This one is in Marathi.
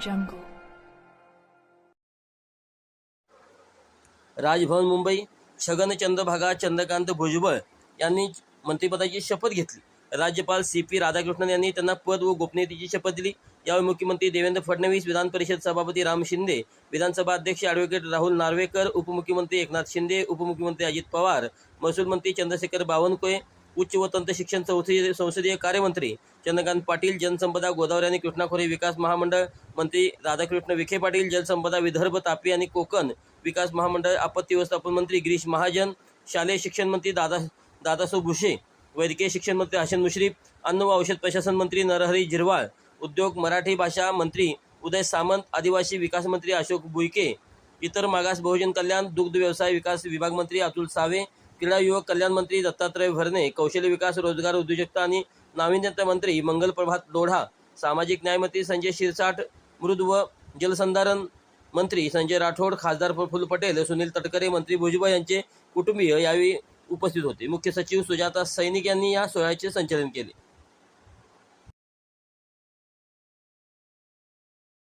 jungle. राजभवन मुंबई. छगन चंद्रभागा चंद्रकांत भुजबळ यांनी मंत्रिपदाची शपथ घेतली. राज्यपाल सी पी राधाकृष्णन यांनी त्यांना पद व गोपनीयतेची शपथ दिली. यावेळी मुख्यमंत्री देवेंद्र फडणवीस विधान परिषद सभापती राम शिंदे विधानसभा अध्यक्ष ॲडव्होकेट राहुल नार्वेकर उपमुख्यमंत्री एकनाथ शिंदे उपमुख्यमंत्री अजित पवार महसूल मंत्री चंद्रशेखर बावनकुळे उच्च व तंत्र शिक्षण संसदीय संसदीय कार्यमंत्री चंद्रकांत पाटील जनसंपदा गोदावरी आणि कृष्णाखोरी विकास महामंडळ मंत्री राधाकृष्ण विखे पाटील जलसंपदा विदर्भ तापी आणि कोकण विकास महामंडळ आपत्ती व्यवस्थापन मंत्री गिरीश महाजन शालेय शिक्षण मंत्री दादा दादासो भुसे वैद्यकीय शिक्षण मंत्री हसन मुश्रीफ अन्न व औषध प्रशासन मंत्री नरहरी झिरवाळ उद्योग मराठी भाषा मंत्री उदय सामंत आदिवासी विकास मंत्री अशोक बुईके इतर मागास बहुजन कल्याण दुग्ध व्यवसाय विकास विभाग मंत्री अतुल सावे क्रीडा युवक कल्याण मंत्री दत्तात्रय भरणे कौशल्य विकास रोजगार उद्योजकता आणि नाविन्यता मंत्री मंगल प्रभात लोढा सामाजिक न्यायमंत्री संजय शिरसाट मृद व जलसंधारण मंत्री संजय राठोड खासदार प्रफुल्ल पटेल सुनील तटकरे मंत्री भुजबळ यांचे कुटुंबीय यावेळी उपस्थित होते. मुख्य सचिव सुजाता सैनिक यांनी या सोहळ्याचे संचालन केले.